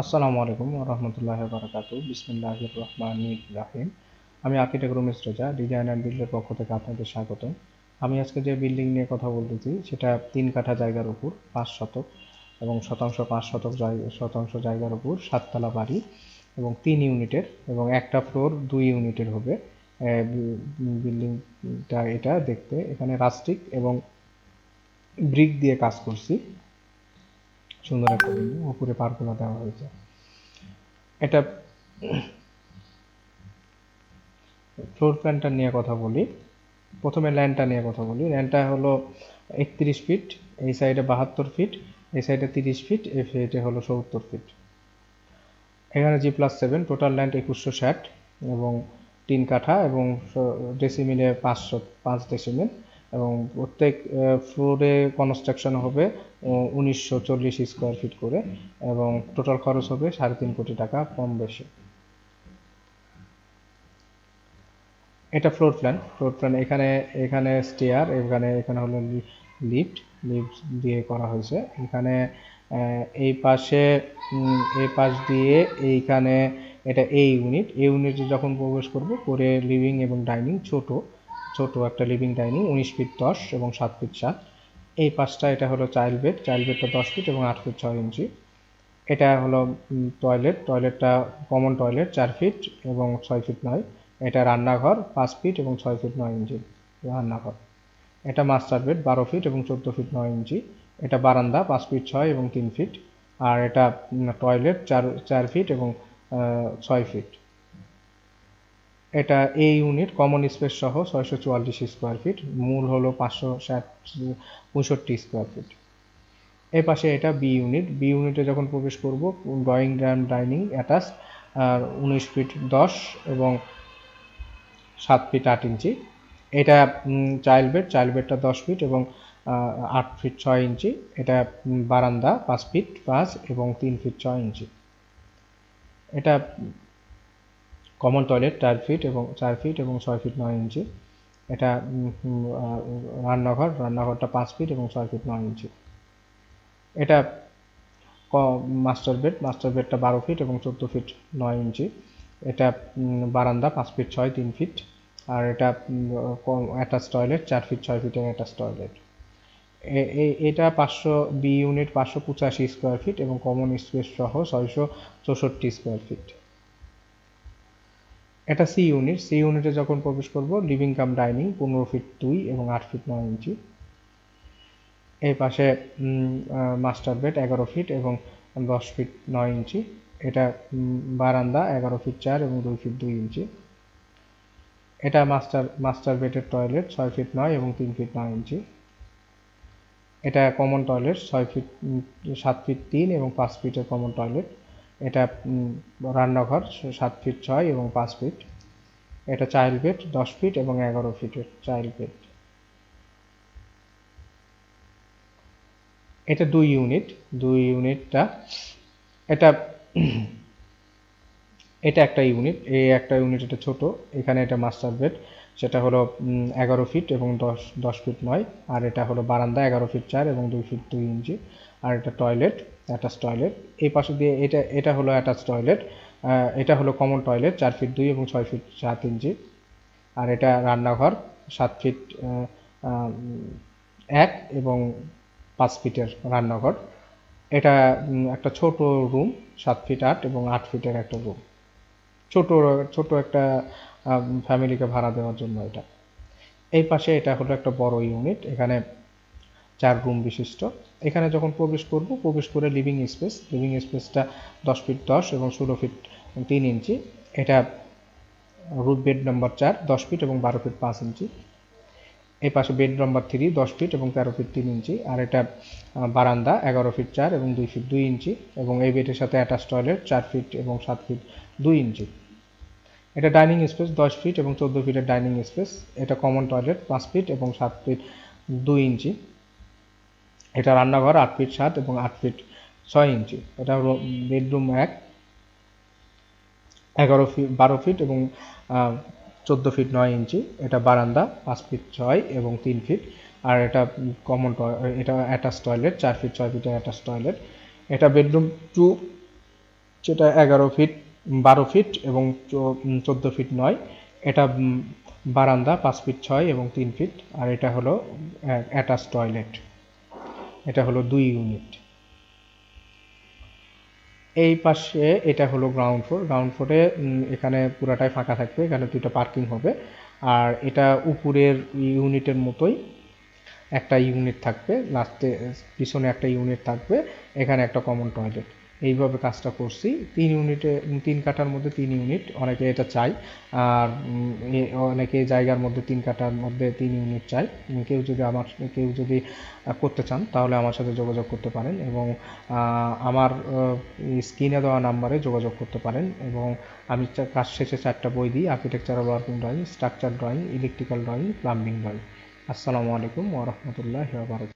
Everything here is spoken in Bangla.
আসসালামু আলাইকুম রহমতুল্লাহ বারকাত বিসমিল্লাহ রহমান রাহিম। আমি architect Ramesh Reza design and বিল্ডের পক্ষ থেকে আপনাদের স্বাগত আমি আজকে যে বিল্ডিং নিয়ে কথা বলতেছি, সেটা তিন কাঠা জায়গার উপর, পাঁচ শতক এবং শতাংশ, পাঁচ শতক শতাংশ জায়গার উপর সাততলা বাড়ি এবং তিন ইউনিটের এবং একটা ফ্লোর দুই ইউনিটের হবে। বিল্ডিংটা এটা দেখতে। এখানে রাস্টিক এবং ব্রিক দিয়ে কাজ করছি। সুন্দর একটা বিল্ডিং উপরে পার্কগুলো দেওয়া হয়েছে। এটা ফ্লোর প্ল্যানটা নিয়ে কথা বলি। প্রথমে ল্যান্ডটা নিয়ে কথা বলি। ল্যান্ডটা হলো একত্রিশ ফিট এই সাইডে বাহাত্তর ফিট এই সাইডে তিরিশ ফিট এই সাইডে হলো সত্তর ফিট এখানে G plus seven total land একুশশো ষাট এবং তিন কাঠা এবং ডেসিমিলে পাঁচশো পাঁচ ডেসিমিল এবং প্রত্যেক ফ্লোরে কনস্ট্রাকশন হবে উনিশশো চল্লিশ স্কোয়ার ফিট করে এবং টোটাল খরচ হবে সাড়ে তিন কোটি টাকা কম বেশি। এটা ফ্লোর প্ল্যান ফ্লোর প্ল্যান এখানে এখানে স্টেয়ার এখানে এখানে হলো লিফট লিফট দিয়ে করা হয়েছে। এখানে এই পাশে এই পাশ দিয়ে এইখানে এটা এই ইউনিট এই ইউনিটে যখন প্রবেশ করব, করে লিভিং এবং ডাইনিং ছোট। ছোট একটা লিভিং ডাইনিং উনিশ ফিট দশ এবং সাত ফিট সাত। এই পাঁচটা, এটা হলো চাইল্ড বেড চাইল্ড বেডটা দশ ফিট এবং আট ফিট ছয় ইঞ্চি। এটা হলো টয়লেট টয়লেটটা কমন টয়লেট চার ফিট এবং ছয় ফিট নয়। এটা রান্নাঘর, পাঁচ ফিট এবং ছয় ফিট নয় ইঞ্চি, রান্নাঘর। এটা মাস্টার বেড বারো ফিট এবং চোদ্দ ফিট নয় ইঞ্চি। এটা বারান্দা, পাঁচ ফিট ছয় এবং তিন ফিট আর এটা টয়লেট চার চার ফিট এবং ছয় ফিট এটা এ ইউনিট কমন স্পেস সহ ছয়শো চুয়াল্লিশ স্কোয়ার ফিট মূল হলো পাঁচশো ষাট পঁয়ষট্টি স্কোয়ার ফিট এর পাশে এটা বি ইউনিট বি ইউনিটে যখন প্রবেশ করব ড্রয়িং র্যাম ডাইনিং অ্যাটাচ আর উনিশ ফিট দশ এবং সাত ফিট আট ইঞ্চি। এটা চাইল্ড বেড চাইল্ড বেডটা দশ ফিট এবং আট ফিট ছয় ইঞ্চি। এটা বারান্দা, পাঁচ ফিট পাঁচ এবং তিন ফিট ছয় ইঞ্চি। এটা কমন টয়লেট চার ফিট এবং চার ফিট এবং ছয় ফিট নয় ইঞ্চি এটা রান্নাঘর, রান্নাঘরটা পাঁচ ফিট এবং ছয় ফিট নয় ইঞ্চি এটা মাস্টার বেড মাস্টার বেডটা বারো ফিট এবং চোদ্দ ফিট নয় ইঞ্চি এটা বারান্দা পাঁচ ফিট ছয়, তিন ফিট আর এটা অ্যাটাচ টয়লেট চার ফিট ছয় ফিটের অ্যাটাচ টয়লেট এটা পাঁচশো বি ইউনিট পাঁচশো পঁচাশি স্কোয়ার ফিট এবং কমন স্পেস সহ ছয়শো চৌষট্টি স্কোয়ার ফিট এটা সি ইউনিট সি ইউনিটে যখন প্রবেশ করব লিভিং কাম ডাইনিং পনেরো ফিট দুই এবং আট ফিট নয় ইঞ্চি। এই পাশে মাস্টার বেড এগারো ফিট এবং দশ ফিট নয় ইঞ্চি। এটা বারান্দা এগারো ফিট চার এবং দুই ফিট দুই ইঞ্চি। এটা মাস্টার মাস্টার বেডের টয়লেট ছয় ফিট নয় এবং তিন ফিট নয় ইঞ্চি। এটা কমন টয়লেট ছয় ফিট সাত ফিট তিন এবং পাঁচ ফিটের কমন টয়লেট এটা রান্নাঘর, সাত ফিট ছয় এবং পাঁচ ফিট। এটা চাইল্ড বেড, দশ ফিট এবং এগারো ফিটের চাইল্ড বেড। এটা দুই ইউনিট, দুই ইউনিটটা, এটা এটা একটা ইউনিট, এই একটা ইউনিট এটা ছোট, এখানে এটা মাস্টার বেড। সেটা হলো এগারো ফিট এবং দশ দশ ফিট নয়, আর এটা হলো বারান্দা এগারো ফিট চার এবং দুই ফিট দুই ইঞ্চি, আর এটা টয়লেট অ্যাটাচ টয়লেট এই পাশে দিয়ে এটা এটা হলো অ্যাটাচ টয়লেট এটা হলো কমন টয়লেট চার ফিট দুই এবং ছয় ফিট সাত ইঞ্চি, আর এটা রান্নাঘর, সাত ফিট এক এবং পাঁচ ফিটের রান্নাঘর। এটা একটা ছোট রুম সাত ফিট আট এবং আট ফিটের একটা রুম ছোট ছোট একটা ফ্যামিলিকে ভাড়া দেওয়ার জন্য এটা। এই পাশে এটা হলো একটা বড় ইউনিট এখানে চার রুম বিশিষ্ট। এখানে যখন প্রবেশ করব, প্রবেশ করে লিভিং স্পেস লিভিং স্পেসটা দশ ফিট দশ এবং ষোলো ফিট তিন ইঞ্চি। এটা রুট বেড নম্বর চার, দশ ফিট এবং বারো ফিট পাঁচ ইঞ্চি। এই পাশে বেড নম্বর থ্রি দশ ফিট এবং তেরো ফিট তিন ইঞ্চি। আর এটা বারান্দা, এগারো ফিট চার এবং দুই ফিট দুই ইঞ্চি। এবং এই বেডের সাথে অ্যাটাচ টয়লেট চার ফিট এবং সাত ফিট দুই ইঞ্চি। এটা ডাইনিং স্পেস, দশ ফিট এবং চোদ্দ ফিটের ডাইনিং স্পেস। এটা কমন টয়লেট পাঁচ ফিট এবং সাত ফিট দুই ইঞ্চি। এটা রান্নাঘর, আট ফিট সাত এবং আট ফিট ছয় ইঞ্চি। এটা বেডরুম এক। এগারো ফিট বারো ফিট এবং চোদ্দ ফিট নয় ইঞ্চি। এটা বারান্দা, পাঁচ ফিট ছয় এবং তিন ফিট। আর এটা কমন এটা অ্যাটাচ টয়লেট চার ফিট, ছয় ফিটের অ্যাটাচ টয়লেট এটা বেডরুম টু যেটা এগারো ফিট বারো ফিট এবং চোদ্দ ফিট নয়। এটা বারান্দা পাঁচ ফিট ছয় এবং তিন ফিট। আর এটা হলো অ্যাটাচ টয়লেট এটা হলো দুই ইউনিট এই পাশে এটা হলো গ্রাউন্ড ফ্লোর গ্রাউন্ড ফ্লোরে এখানে পুরাটাই ফাঁকা থাকবে। এখানে দুটো পার্কিং হবে। আর এটা উপরের ইউনিটের মতোই একটা ইউনিট থাকবে। লাস্টে, পিছনে একটা ইউনিট থাকবে। এখানে একটা কমন টয়লেট এইভাবে কাজটা করছি। তিন ইউনিটে, তিন কাঠার মধ্যে তিন ইউনিট, অনেকে এটা চাই আর অনেকে জায়গার মধ্যে তিন কাঠার মধ্যে তিন ইউনিট চাই কেউ যদি আমার, কেউ যদি করতে চান, তাহলে আমার সাথে যোগাযোগ করতে পারেন এবং আমার স্ক্রিনে দেওয়া নাম্বারে যোগাযোগ করতে পারেন এবং আমি কাজ শেষে চারটা বই দিই architectural working drawing structure drawing electrical drawing plumbing drawing আসসালামু আলাইকুম ওরহমতুল্লাহ বারকাত